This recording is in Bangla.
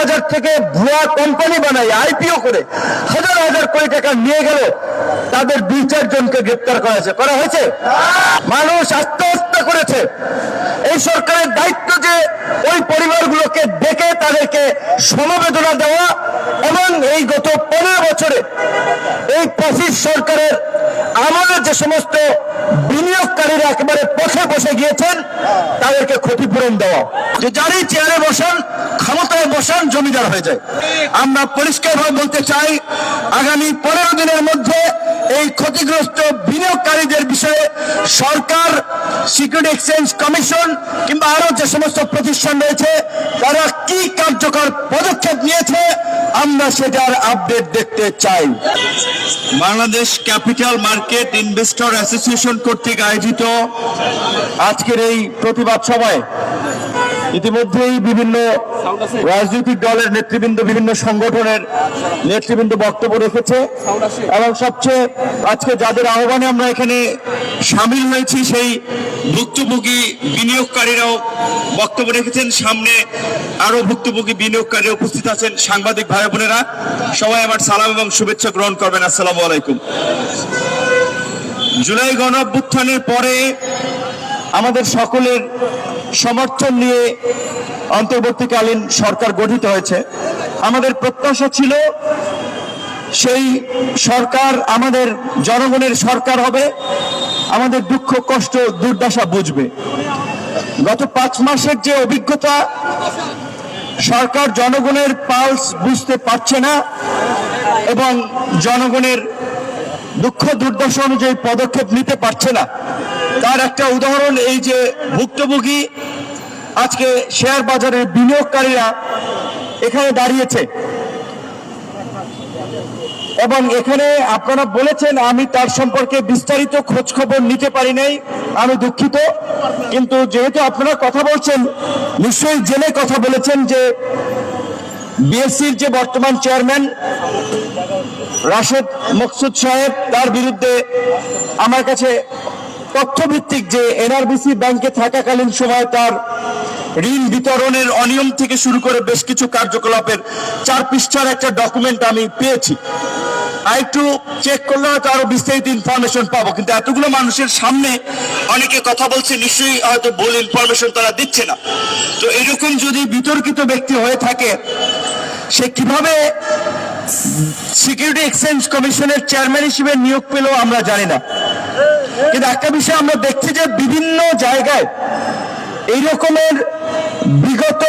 বাজার থেকে ভুয়া কোম্পানি বানাই আইপিও করে হাজার হাজার কোটি টাকা নিয়ে গেল। তাদের দুই চারজনকে গ্রেপ্তার করা হয়েছে। করা হয়েছে? মানুষ আত্মহত্যা করেছে। এই সরকারের দায়িত্ব যে ওই পরিবারগুলোকে দেখে তাদেরকে সমবেদনা দেওয়া এবং এই গত পনেরো বছরে এই পঁচিশ সরকারের আমাদের যে সমস্ত বিনিয়োগকারীরা একেবারে পথে বসে গিয়েছেন, তাদেরকে ক্ষতিপূরণ দেওয়া। যে যারই চেয়ারে বসান, ক্ষমতায় বসান, জমিদার হয়ে যায়। আমরা পরিষ্কারভাবে বলতে চাই, আগামী পনেরো দিনের মধ্যে এই ক্ষতিগ্রস্ত বিনিয়োগকারীদের বিষয়ে সরকার সিকিউরিটি এক্সচেঞ্জ কমিশন কিংবা আরও যে সমস্ত প্রতিষ্ঠান রয়েছে, তারা কি কার্যকর পদক্ষেপ নিয়েছে আমরা সেটার আপডেট দেখতে চাই। Bangladesh capital market investor association কর্তৃক আয়োজিত আজকের এই প্রতিবাদ সভায় ইতিমধ্যেই বিভিন্ন রাজনৈতিক দলের নেতৃবৃন্দ, বিভিন্ন সংগঠনের নেতৃবৃন্দ বক্তব্য রেখেছে। এবং সবচেয়ে আজকে যাদের আহ্বানে আমরা এখানে সামিল হয়েছি, সেই ভুক্তভোগী বিনিয়োগকারীরাও বক্তব্য রেখেছেন। সামনে আরও ভুক্তভোগী বিনিয়োগকারী উপস্থিত আছেন সাংবাদিক ভাই বোনেরা। সবাই আমার সালাম এবং শুভেচ্ছা গ্রহণ করবেন। আসসালামু আলাইকুম। জুলাই গণ পরে আমাদের সকলের সমর্থন নিয়ে অন্তর্বর্তীকালীন সরকার গঠিত হয়েছে। আমাদের প্রত্যাশা ছিল সেই সরকার আমাদের জনগণের সরকার হবে। আমাদের দুঃখ, কষ্ট, দুর্দশা বুঝবে। গত পাঁচ মাসের যে অভিজ্ঞতা সরকার জনগণের পালস বুঝতে পারছে না এবং জনগণের দুঃখ দুর্দশা অনুযায়ী পদক্ষেপ নিতে পারছে না। তার একটা উদাহরণ এই যে ভুক্তভোগী, আজকে শেয়ার বাজারের বিনিয়োগকারীরা এখানে দাঁড়িয়েছে। এবং এখানে আপনারা বলেছেন, আমি তার সম্পর্কে বিস্তারিত খোঁজ খবর নিতে পারি নাই, আমি দুঃখিত। কিন্তু যেহেতু আপনারা কথা বলছেন, নিশ্চয়ই জেনে কথা বলেছেন যে বিএসসির যে বর্তমান চেয়ারম্যান রাশেদ মকসুদ সাহেব তার বিরুদ্ধে আমার কাছে তথ্যভিত্তিক যে এনআরবিসি ব্যাংকে থাকাকালীন সময় তার ঋণ বিতরণের অনিয়ম থেকে শুরু করে বেশ কিছু কার্যকলাপের চার পৃষ্ঠার একটা ডকুমেন্ট আমি পেয়েছি। আর একটু চেক করলে হয়তো আরও বিস্তারিত ইনফরমেশন পাবো। কিন্তু এতগুলো মানুষের সামনে অনেকে কথা বলছে, নিশ্চয়ই হয়তো ভুল ইনফরমেশন তারা দিচ্ছে না। তো এরকম যদি বিতর্কিত ব্যক্তি হয়ে থাকে, সে কীভাবে সিকিউরিটি এক্সচেঞ্জ কমিশনের চেয়ারম্যান হিসেবে নিয়োগ পেলেও আমরা জানি না। কিন্তু একটা বিষয় আমরা দেখছি যে বিভিন্ন জায়গায় এই রকমের বিগত